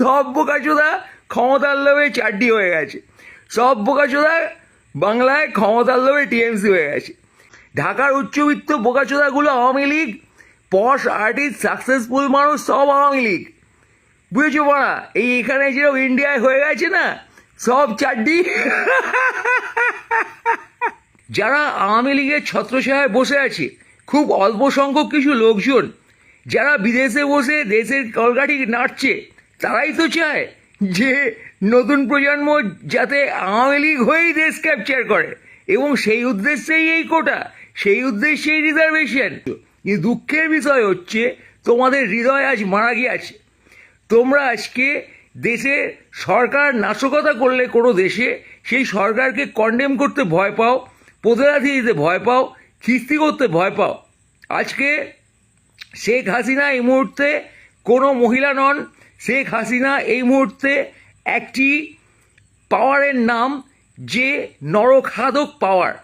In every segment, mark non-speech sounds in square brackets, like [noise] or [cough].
সব বোকাচোদা ক্ষমতার লোভে চারটি হয়ে গেছে। সব বোকাচোদা বাংলায় ক্ষমতার লোভে টিএমসি হয়ে গেছে। ঢাকার উচ্চবিত্ত বোকাচোদাগুলো Awami League, posh artist, successful মানুষ সব আওয়ামী লীগ। বুঝেছ বাড়া এই এখানে যেরকম ইন্ডিয়ায় হয়ে গেছে না, সব চারটি। যারা আওয়ামী লীগের ছত্রছায়ায় বসে আছে, খুব অল্প সংখ্যক কিছু লোকজন, যারা বিদেশে বসে দেশের কলকাঠি নাড়ছে তারাই তো চায় যে নতুন প্রজন্ম যাতে আওয়ামী লীগ হয়েই দেশ ক্যাপচার করে। এবং সেই উদ্দেশ্যেই এই কোটা, সেই উদ্দেশ্যেই রিজার্ভেশন কিন্তু দুঃখের বিষয় হচ্ছে, তোমাদের হৃদয় আজ মারা গিয়েছে। তোমরা আজকে দেশে সরকার নাশকতা করলে কোনো দেশে, সেই সরকারকে কন্ডেম করতে ভয় পাও প্রতিরাধি দিতে ভয় পাও, খিস্তি করতে ভয় পাও। আজকে শেখ হাসিনা এই মুহূর্তে কোনো মহিলা নন শেখ হাসিনা এই মুহূর্তে একটি পাওয়ারের নাম যে নরখাদক পাওয়ার,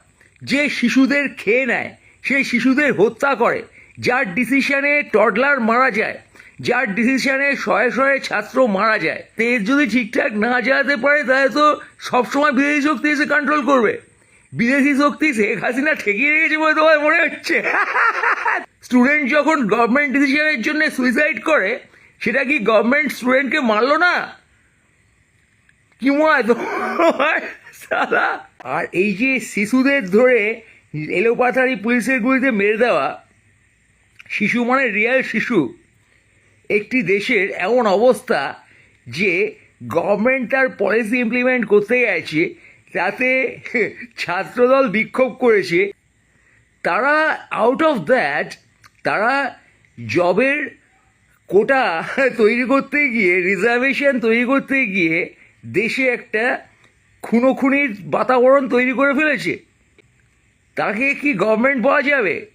যে শিশুদের খেয়ে নেয়, সেই শিশুদের হত্যা করে, যার ডিসিশনে টডলার মারা যায়, যার ডিসিশনে শয়ে শয়ে ছাত্র মারা যায়। দেশ যদি ঠিকঠাক না চালাতে পারে, তাহলে তো সবসময় বিদেশি শক্তি এসে কন্ট্রোল করবে। বিদেশি শক্তি শেখ হাসিনা ঠেকিয়ে রেখেছে বলে তোমার মনে হচ্ছে? [laughs] স্টুডেন্ট যখন গভর্নমেন্ট ডিসিশনের জন্য সুইসাইড করে সেটা কি গভর্নমেন্ট স্টুডেন্টকে মারলো না? কি মনে আর এই যে শিশুদের ধরে এলোপাথারি পুলিশের গুলিতে মেরে দেওয়া, শিশু মানে রিয়াল শিশু। একটি দেশের এমন অবস্থা যে গভর্নমেন্ট তার পলিসি ইমপ্লিমেন্ট করতে গেছে তাতে ছাত্রদল বিক্ষোভ করেছে। তারা আউট অফ দ্যাট তারা জবের কোটা তৈরি করতে গিয়ে রিজার্ভেশন তৈরি করতে গিয়ে দেশে একটা খুনোখুনির বাতাবরণ তৈরি করে ফেলেছে। তাকে কি গভর্নমেন্ট পাওয়া যাবে?